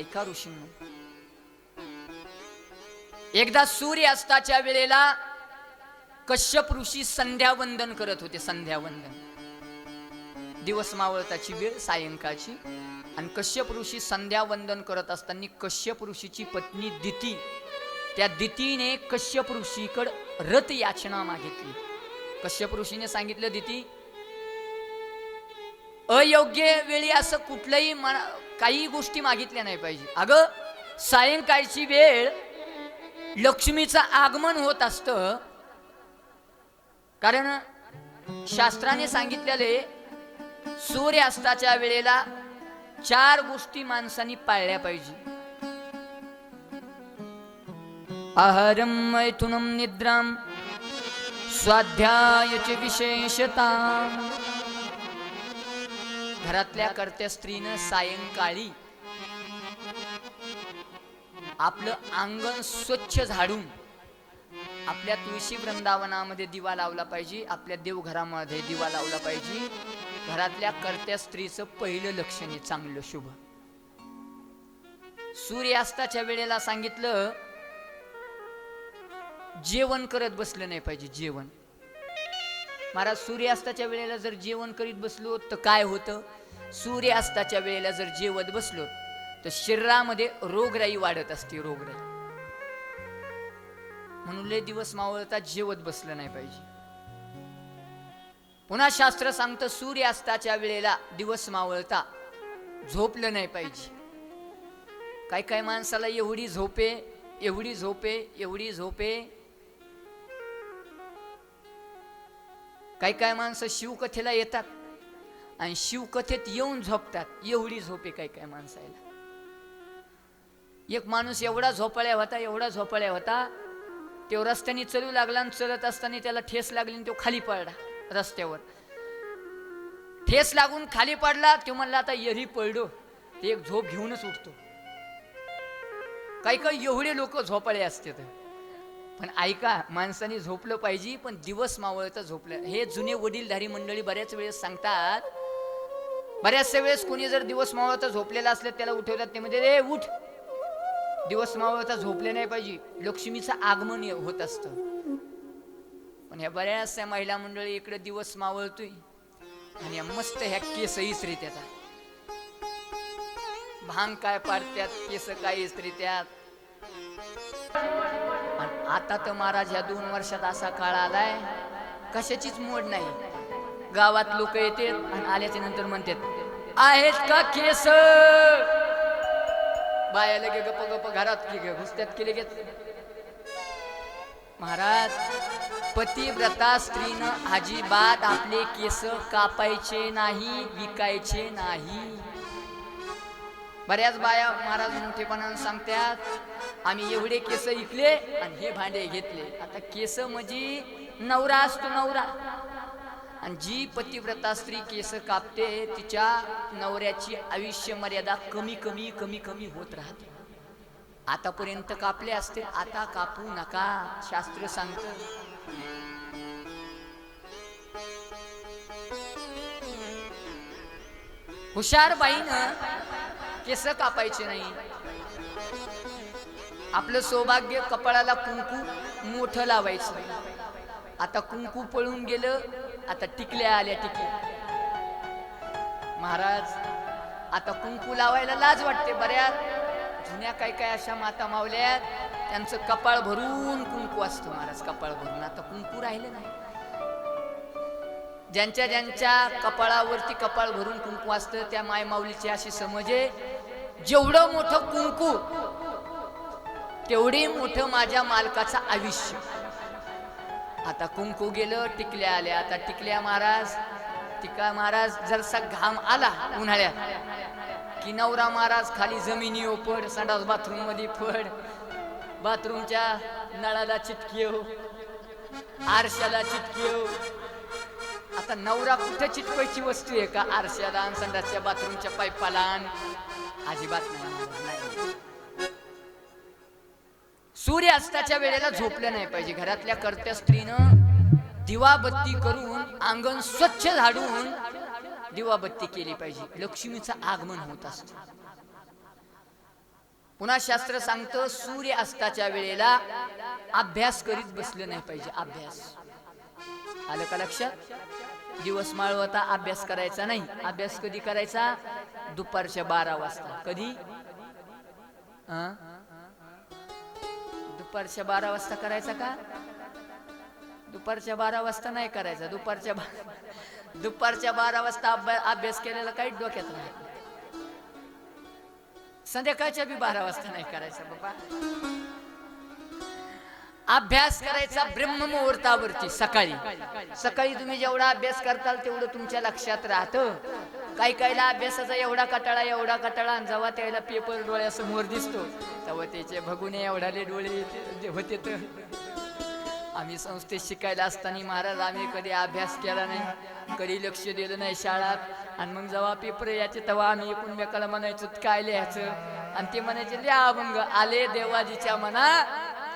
ऐका ऋषींनो एकदा सूर्य अस्ताच्या वेळेला कश्यप ऋषी संध्यावंदन करत होते संध्यावंदन. दिवस मावळताची वेळ सायंकाळची. आणि कश्यप ऋषी संध्यावंदन करत असताना कश्यप ऋषीची पत्नी दिती. त्या दितीने कश्यप ऋषीकड रथ याचना मागितली. कश्यप ऋषीने सांगितलं दिती अयोग्य वेळी असं कुठलंही मना काही गोष्टी मागितल्या नाही पाहिजे. अगं सायंकाळची वेळ लक्ष्मीचं आगमन होत असतं. कारण शास्त्राने सांगितलेले सूर्यास्ताच्या वेळेला चार गोष्टी माणसांनी पाळल्या पाहिजे. आहारम मैथुनम निद्राम स्वाध्यायचे विशेषता. घरातल्या करत्या स्त्रीनं सायंकाळी आपलं अंगण स्वच्छ झाडून आपल्या तुळशी वृंदावनामध्ये दिवा लावला पाहिजे आपल्या देवघरामध्ये दिवा लावला पाहिजे. घरातल्या करत्या स्त्रीचं पहिलं लक्षण आहे चांगलं शुभ. सूर्यास्ताच्या वेळेला सांगितलं जेवण करत बसलं नाही पाहिजे जेवण. महाराज सूर्यास्ताच्या वेळेला जर जेवण करीत बसलो तर काय होतं? सूर्यास्ताच्या वेळेला जर जेवत बसलो तर शरीरामध्ये रोगराई वाढत असते रोगराई. म्हणून लय दिवस मावळता जेवत बसलं नाही पाहिजे. पुन्हा शास्त्र सांगतं सूर्यास्ताच्या वेळेला दिवस मावळता झोपलं नाही पाहिजे. काय काय माणसाला एवढी झोपे एवढी झोपे एवढी झोपे. काही काय माणसं शिवकथेला येतात? आणि शिवकथेत येऊन झोपतात. एवढी झोपे काय काय माणसाला एक माणूस एवढा झोपाळ्या होता एवढा झोपाळ्या होता तो रस्त्याने चलू लागला आणि चलत असताना त्याला ठेस लागली आणि तो खाली पडला रस्त्यावर. ठेस लागून खाली पडला तो म्हणला आता यही पडलो. ते एक झोप घेऊनच उठतो. काही काही एवढे लोक झोपाळे असते पण ऐका माणसाने झोपलं पाहिजे पण दिवस मावळता झोपलं. हे जुने वडीलधारी मंडळी बऱ्याच वेळेस सांगतात बऱ्याचशा वेळेस कोणी जर दिवस मावळता झोपलेला असलं त्याला उठवतात ते म्हणजे रे उठ. दिवस मावळता झोपले नाही पाहिजे. लक्ष्मीचं आगमन होत असतं. पण ह्या बऱ्याचशा महिला मंडळी इकडे दिवस मावळतोय. आणि या मस्त ह्या केस इसरीत्यात भांग काय पाडत्यात केस काय इसरीत्यात त्यात आता तर महाराज ह्या दोन वर्षात असा काळ आलाय कशाचीच मोड नाही. गावात लोक येतात आणि आल्याच्यानंतर म्हणतात आहेत का केस? बाया लगे गप गप घरात की ग घुसत्यात केले गे महाराज पतिव्रता स्त्रीनं अजिबात आपले केस कापायचे नाही विकायचे नाही. बऱ्याच बाया महाराज मोठेपणानं सांगतात आम्ही एवढे केस इकले आणि हे भांडे घेतले. आता केस म्हणजे नवरा असतो नवरा. आणि जी पतिव्रता स्त्री केस कापते तिच्या नवऱ्याची आयुष्य मर्यादा कमी कमी कमी कमी होत राहते. आतापर्यंत कापले असते आता कापू नका शास्त्र सांगत. हुशार बाईनं केस कापायचे नाही. आपलं सौभाग्य कपाळाला कुंकू मोठं लावायचं. आता कुंकू पळून गेलं आता टिकल्या आल्या टिकल्या. महाराज आता कुंकू लावायला लाज वाटते बऱ्याच जुन्या काय काय अशा माता मावल्यात त्यांचं कपाळ भरून कुंकू असतो महाराज कपाळ भरून. आता कुंकू राहिलं नाही. ज्यांच्या ज्यांच्या कपाळावरती कपाळ भरून कुंकू असतं त्या माय माऊलीची अशी समजे जेवढं मोठं कुंकू तेवढे मोठं माझ्या मालकाचं आयुष्य. आता कुंकू गेलं टिकल्या आल्या. आता टिकल्या महाराज टिका महाराज जरसा घाम आला उन्हाळ्यात. की नवरा महाराज खाली जमिनीवर पड संडास बाथरूममध्ये पड बाथरूमच्या नळाला चिटकीव आरशाला चिटकीव आता नवरा कुठे चिटकायची वस्तू आहे का? आरशाला आणि संडासच्या बाथरूमच्या पाईपाला आणि. अजिबात नाही. सूर्यास्ताच्या वेळेला झोपलं नाही पाहिजे. घरातल्या करत्या स्त्रीनं दिवाबत्ती करून अंगण स्वच्छ झाडून दिवाबत्ती केली पाहिजे. लक्ष्मीचं आगमन होत असत. पुन्हा शास्त्र सांगतं सूर्य अस्ताच्या वेळेला अभ्यास करीत बसलं नाही पाहिजे. अभ्यास. आलं का लक्षात? दिवस माळ होता अभ्यास करायचा नाही. अभ्यास कधी करायचा? दुपारच्या बारा वाजता. कधी? हं? दुपारच्या बारा वाजता करायचा का? दुपारच्या बारा वाजता नाही करायचा. दुपारच्या बा- दुपारच्या बारा वाजता अभ्यास केलेला काही डोक्यात नाही. संध्याकाळच्या बी बारा वाजता नाही करायचा बाबा. अभ्यास करायचा ब्रह्म मुहूर्तावरती सकाळी. सकाळी तुम्ही जेवढा अभ्यास करताल तेवढं तुमच्या लक्षात राहतं. काही काहीला अभ्यासाचा एवढा कटाळा एवढा कटाळा आणि जेव्हा त्याला पेपर डोळ्यासमोर दिसतो तेव्हा त्याचे भगुने एवढाले डोळे होते तर. आम्ही संस्थेत शिकायला असताना महाराज आम्ही कधी अभ्यास केला नाही कधी लक्ष दिलं नाही शाळात. आणि मग जेव्हा पेपर यायचे तेव्हा आम्ही एकमेकाला म्हणायचो काय लिहायचं? आणि ते म्हणायचे लिहा अभंग. आले देवाजीच्या मना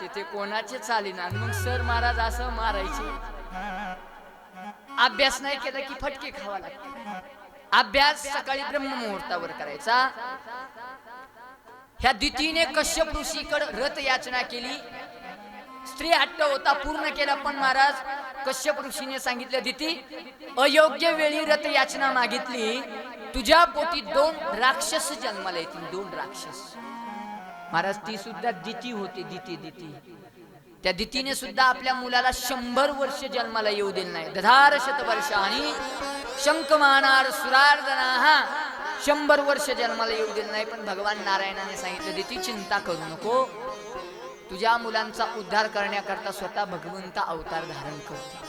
तिथे कोणाचे चालीना आणि मग सर महाराज असं मारायचे. अभ्यास नाही केला की फटके खावा लागते अभ्यास सकाळी ब्रह्ममुहूर्तावर करायचा. ह्या दितीने कश्यप ऋषीकडे रथ याचना केली. स्त्री हट्ट होता पूर्ण केला पण महाराज कश्यप ऋषीने सांगितलं दिती अयोग्य वेळी रथ याचना मागितली. तुझ्या पोटी दोन राक्षस जन्माला येतील दोन राक्षस. महाराज ती सुद्धा दिती होती दिती दिती. त्या दितीने सुद्धा आपल्या मुलाला शंभर वर्ष जन्माला येऊ दिलं नाही. दधार शतवर्ष आणि शंकमानार सुरार्दना. हा शंभर वर्ष जन्माला येऊ दिलं नाही पण भगवान नारायणाने सांगितलं ती चिंता करू नको. तुझ्या मुलांचा उद्धार करण्याकरता स्वतः भगवंत अवतार धारण करते